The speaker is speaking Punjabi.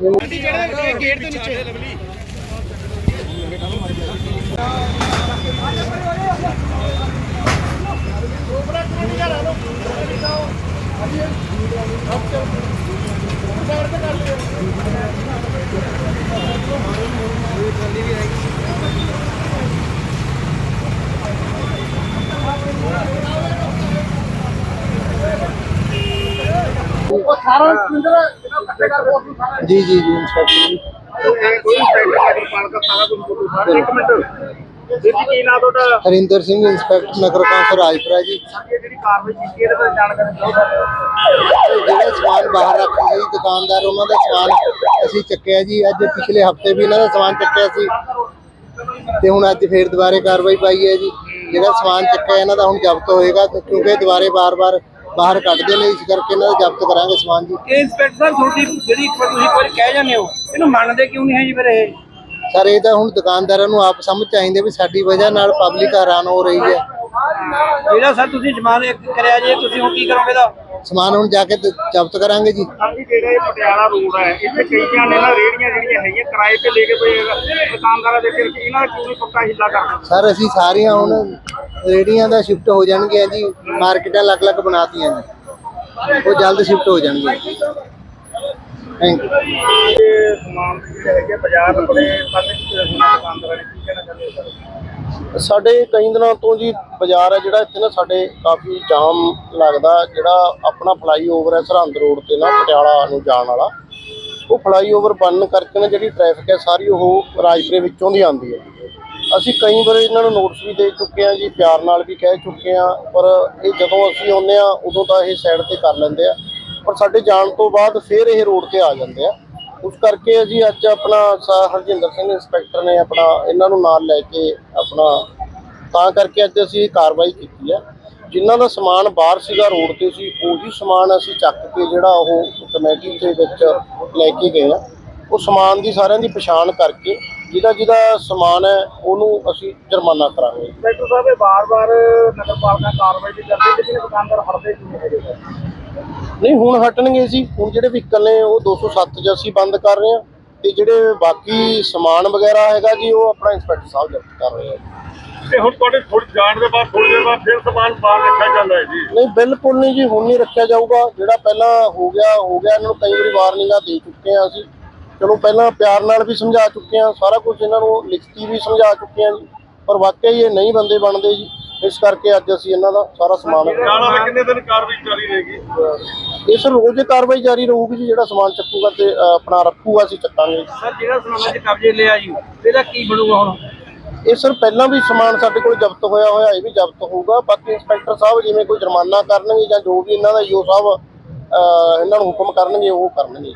ਜਿਹੜਾ ਗੇਟ ਦੇ ਨੀਚੇ? ਸਾਰਾ ਜੀ ਜੀ ਜੀ ਇੰਸਪੈਕਟਰ ਜੀ। ਕੋਈ ਸੈਕਟਰ ਪਾਲਕਾ ਸਾਰਾ ਕੁਝ ਬੋਲੂ। ਸਾਰਾ ਇੱਕ ਮਿੰਟ। ਜੀ ਕੀ ਨਾ ਤੁਹਾਡਾ? ਹਰਿੰਦਰ ਸਿੰਘ ਇੰਸਪੈਕਟਰ ਨਗਰ ਕੌਂਸਲ ਰਾਜਪੁਰਾ ਜੀ। ਇਹ ਜਿਹੜੀ ਕਾਰਵਾਈ ਕੀਤੀ ਇਹਦੇ ਬਾਰੇ ਜਾਣਕਾਰੀ ਦਿਓ। ਜਿਹੜੇ ਸਮਾਨ ਬਾਹਰ ਰੱਖੇ ਸੀ ਦੁਕਾਨਦਾਰ ਉਹਨਾਂ ਦਾ ਸਮਾਨ ਅਸੀਂ ਚੱਕਿਆ ਜੀ। ਅੱਜ ਪਿਛਲੇ ਹਫ਼ਤੇ ਵੀ ਇਹਨਾਂ ਦਾ ਸਮਾਨ ਚੱਕਿਆ ਸੀ। ਤੇ ਹੁਣ ਅੱਜ ਫੇਰ ਦੁਬਾਰੇ ਕਾਰਵਾਈ ਪਾਈ ਹੈ ਜੀ। ਜਿਹੜਾ ਸਮਾਨ ਚੱਕਿਆ ਇਹਨਾਂ ਦਾ ਹੁਣ ਜ਼ਬਤ ਹੋਏਗਾ ਕਿਉਂਕਿ ਦੁਬਾਰੇ ਬਾਰ-ਬਾਰ ਬਾਹਰ ਕੱਢਦੇ ਨੇ ਇਸ ਕਰਕੇ ਇਹਨਾਂ ਦਾ ਜ਼ਬਤ ਕਰਾਂਗੇ ਸਮਾਨ ਜੀ। ਇਹ ਇੰਸਪੈਕਟਰ ਸਾਹਿਬ ਤੁਹਾਡੀ ਜਿਹੜੀ ਇੱਕ ਵਾਰ ਤੁਸੀਂ ਕੋਈ ਕਹਿ ਜਾਂਦੇ ਹੋ ਇਹਨੂੰ ਮੰਨਦੇ ਕਿਉਂ ਨਹੀਂ ਹੈ ਜੀ ਫਿਰ ਇਹ? ਸਰ ਇਹ ਤਾਂ ਹੁਣ ਦੁਕਾਨਦਾਰਾਂ ਨੂੰ ਆਪ ਸਮਝ ਚਾਹੀਦੇ ਵੀ ਸਾਡੀ ਵਜ੍ਹਾ ਨਾਲ ਪਬਲਿਕ ਹੈਰਾਨ ਹੋ ਰਹੀ ਹੈ। ਜਿਹੜਾ ਸਰ ਤੁਸੀਂ ਸਮਾਨ ਇੱਕ ਕਰਿਆ ਜੇ ਤੁਸੀਂ ਹੁਣ ਕੀ ਕਰੋਗੇ ਦਾ ਸਮਾਨ ਹੁਣ ਜਾ ਕੇ ਜ਼ਬਤ ਕਰਾਂਗੇ ਜੀ। ਸਾਡੀ ਜਿਹੜਾ ਇਹ ਪਟਿਆਲਾ ਰੋਡ ਹੈ ਇੱਥੇ ਕਈ ਜਾਣੇ ਨਾ ਰੇੜੀਆਂ ਜਿਹੜੀਆਂ ਹੈਗੀਆਂ ਕਿਰਾਏ ਤੇ ਲੈ ਕੇ ਪਏ ਦੁਕਾਨਦਾਰਾਂ ਦੇ ਫਿਰ ਇਹਨਾਂ ਦਾ ਕਿਉਂ ਨਹੀਂ ਪੱਕਾ ਹਿੱਲਾ ਕਰਦੇ ਸਰ ਅਸੀਂ ਸਾਰੀਆਂ ਹੁਣ ਰੇੜੀਆਂ ਦਾ ਸ਼ਿਫਟ ਹੋ ਜਾਣਗੀਆਂ ਜੀ ਮਾਰਕੀਟਾਂ ਅਲੱਗ-ਅਲੱਗ ਬਣਾਤੀਆਂ ਜੀ ਉਹ ਜਲਦ ਸ਼ਿਫਟ ਹੋ ਜਾਣਗੇ। ਥੈਂਕ ਯੂ ਇਹ ਸਮਾਨ ਜਿਹੜੇ ਹੈਗੇ ਬਾਜ਼ਾਰ ਆਪਣੇ ਸਾਹਮਣੇ ਦੁਕਾਨਦਾਰਾਂ ਨੇ ਕੀ ਕਹਿਣਾ ਚਾਹੁੰਦੇ ਹੋ ਸਰ? ਸਾਡੇ ਕਈ ਦਿਨਾਂ ਤੋਂ ਜੀ ਬਾਜ਼ਾਰ ਹੈ ਜਿਹੜਾ ਇੱਥੇ ਨਾ ਸਾਡੇ ਕਾਫੀ ਜਾਮ ਲੱਗਦਾ ਜਿਹੜਾ ਆਪਣਾ ਫਲਾਈਓਵਰ ਹੈ ਸਰਹੰਦ ਰੋਡ ਤੇ ਨਾ ਪਟਿਆਲਾ ਨੂੰ ਜਾਣ ਵਾਲਾ। ਉਹ ਫਲਾਈਓਵਰ ਬਣਨ ਕਰਕੇ ਨਾ ਜਿਹੜੀ ਟ੍ਰੈਫਿਕ ਹੈ ਸਾਰੀ ਉਹ ਰਾਜਪੁਰੇ ਵਿੱਚੋਂ ਦੀ ਆਉਂਦੀ ਹੈ ਅਸੀਂ ਕਈ ਵਾਰ ਇਹਨਾਂ ਨੂੰ ਨੋਟਿਸ ਵੀ ਦੇ ਚੁੱਕੇ ਹਾਂ ਜੀ, ਪਿਆਰ ਨਾਲ ਵੀ ਕਹਿ ਚੁੱਕੇ ਹਾਂ, ਪਰ ਇਹ ਜਦੋਂ ਅਸੀਂ ਆਉਂਦੇ ਆ ਉਦੋਂ ਤਾਂ ਇਹ ਸਾਈਡ ਤੇ ਕਰ ਲੈਂਦੇ ਆ। ਪਰ ਸਾਡੇ ਜਾਣ ਤੋਂ ਬਾਅਦ ਫਿਰ ਇਹ ਰੋਡ ਤੇ ਆ ਜਾਂਦੇ ਆ। ਉਸ ਕਰਕੇ ਅਸੀਂ ਅੱਜ ਆਪਣਾ ਸ- ਹਰਜਿੰਦਰ ਸਿੰਘ ਇੰਸਪੈਕਟਰ ਨੇ ਆਪਣਾ ਇਹਨਾਂ ਨੂੰ ਨਾਲ ਲੈ ਕੇ ਆਪਣਾ, ਤਾਂ ਕਰਕੇ ਅੱਜ ਅਸੀਂ ਇਹ ਕਾਰਵਾਈ ਕੀਤੀ ਹੈ ਜਿਨ੍ਹਾਂ ਦਾ ਸਮਾਨ ਬਾਹਰ ਸੀਗਾ ਰੋਡ ਤੇ ਸੀ, ਉਹੀ ਸਮਾਨ ਅਸੀਂ ਚੱਕ ਕੇ ਜਿਹੜਾ ਉਹ ਕਮੇਟੀ ਦੇ ਵਿੱਚ ਲੈ ਕੇ ਗਏ ਆ। ਉਹ ਸਮਾਨ ਦੀ ਸਾਰਿਆਂ ਦੀ ਪਛਾਣ ਕਰਕੇ ਜਿਹਦਾ ਜਿਹਦਾ ਸਮਾਨ ਹੈ ਉਹਨੂੰ ਅਸੀਂ ਜੁਰਮਾਨਾ ਕਰਾਂਗੇ। ਡਾਕਟਰ ਸਾਹਿਬ ਇਹ ਵਾਰ-ਵਾਰ ਨਗਰਪਾਲਿਕਾ ਕਾਰਵਾਈ ਵੀ ਕਰਦੇ ਲੇਕਿਨ ਦੁਕਾਨਦਾਰ ਹਟਦੇ ਕਿਉਂ ਨਹੀਂ ਹੈਗੇ ਨਹੀਂ ਹੁਣ ਹਟਣਗੇ ਸੀ ਹੁਣ ਜਿਹੜੇ ਵਹੀਕਲ ਨੇ ਉਹ 207 ਚ ਅਸੀਂ ਬੰਦ ਕਰ ਰਹੇ ਹਾਂ। ਤੇ ਜਿਹੜੇ ਬਾਕੀ ਸਮਾਨ ਵਗੈਰਾ ਹੈਗਾ ਜੀ ਉਹ ਆਪਣਾ ਇੰਸਪੈਕਟਰ ਸਾਹਿਬ ਜ਼ਬਤ ਕਰ ਰਹੇ ਆ। ਤੇ ਹੁਣ ਤੁਹਾਡੇ ਥੋੜੀ ਜਾਣ ਦੇ ਬਾਅਦ ਥੋੜੀ ਦੇਰ ਬਾਅਦ ਫਿਰ ਸਮਾਨ ਬਾਹਰ ਰੱਖਿਆ ਜਾਂਦਾ ਹੈ ਜੀ। ਨਹੀਂ ਬਿਲਕੁਲ ਨਹੀਂ ਜੀ। ਹੁਣ ਨਹੀਂ ਰੱਖਿਆ ਜਾਊਗਾ। ਜਿਹੜਾ ਪਹਿਲਾਂ ਹੋ ਗਿਆ ਹੋ ਗਿਆ ਇਹਨਾਂ ਨੂੰ ਕਈ ਵਾਰੀ ਵਾਰਨਿੰਗਾਂ ਦੇ ਚੁੱਕੇ ਆ ਅਸੀਂ। ਚਲੋ ਪਹਿਲਾਂ ਪਿਆਰ ਨਾਲ ਵੀ ਸਮਝਾ ਚੁੱਕੇ ਆ ਸਾਰਾ ਕੁਝ ਇਹਨਾਂ ਨੂੰ ਲਿਖਤੀ ਵੀ ਸਮਝਾ ਚੁੱਕੇ ਆ ਜੀ। ਪਰ ਵਾਕਈ ਇਹ ਨਹੀਂ ਬੰਦੇ ਬਣਦੇ ਜੀ। ਇਸ ਕਰਕੇ ਅੱਜ ਅਸੀਂ ਇਹਨਾਂ ਦਾ ਸਾਰਾ ਸਮਾਨ ਕਿੰਨੇ ਦਿਨ ਕਾਰਵਾਈ ਜਾਰੀ ਰਹੇਗੀ? ਇਸ ਰੋਜ਼ ਇਹ ਕਾਰਵਾਈ ਜਾਰੀ ਰਹੂਗੀ ਜੀ ਜਿਹੜਾ ਸਮਾਨ ਚੱਕੂਗਾ ਤੇ ਆਪਣਾ ਰੱਖੂਗਾ ਅਸੀਂ ਚੱਕਾਂਗੇ ਸਰ ਜਿਹੜਾ ਸਮਾਨ ਚ ਕਬਜ਼ੇ ਲਿਆ ਜੀ ਇਹਦਾ ਕੀ ਬਣੂਗਾ ਹੁਣ? ਇਹ ਸਰ ਪਹਿਲਾਂ ਵੀ ਸਮਾਨ ਸਾਡੇ ਕੋਲ ਜ਼ਬਤ ਹੋਇਆ ਹੋਇਆ ਇਹ ਵੀ ਜ਼ਬਤ ਹੋਊਗਾ। ਬਾਕੀ ਇੰਸਪੈਕਟਰ ਸਾਹਿਬ ਜਿਵੇਂ ਕੋਈ ਜੁਰਮਾਨਾ ਕਰਨਗੇ ਜਾਂ ਜੋ ਵੀ ਇਹਨਾਂ ਦਾ ਈਓ ਸਾਹਿਬ ਇਹਨਾਂ ਨੂੰ ਹੁਕਮ ਕਰਨਗੇ ਉਹ ਕਰਨਗੇ।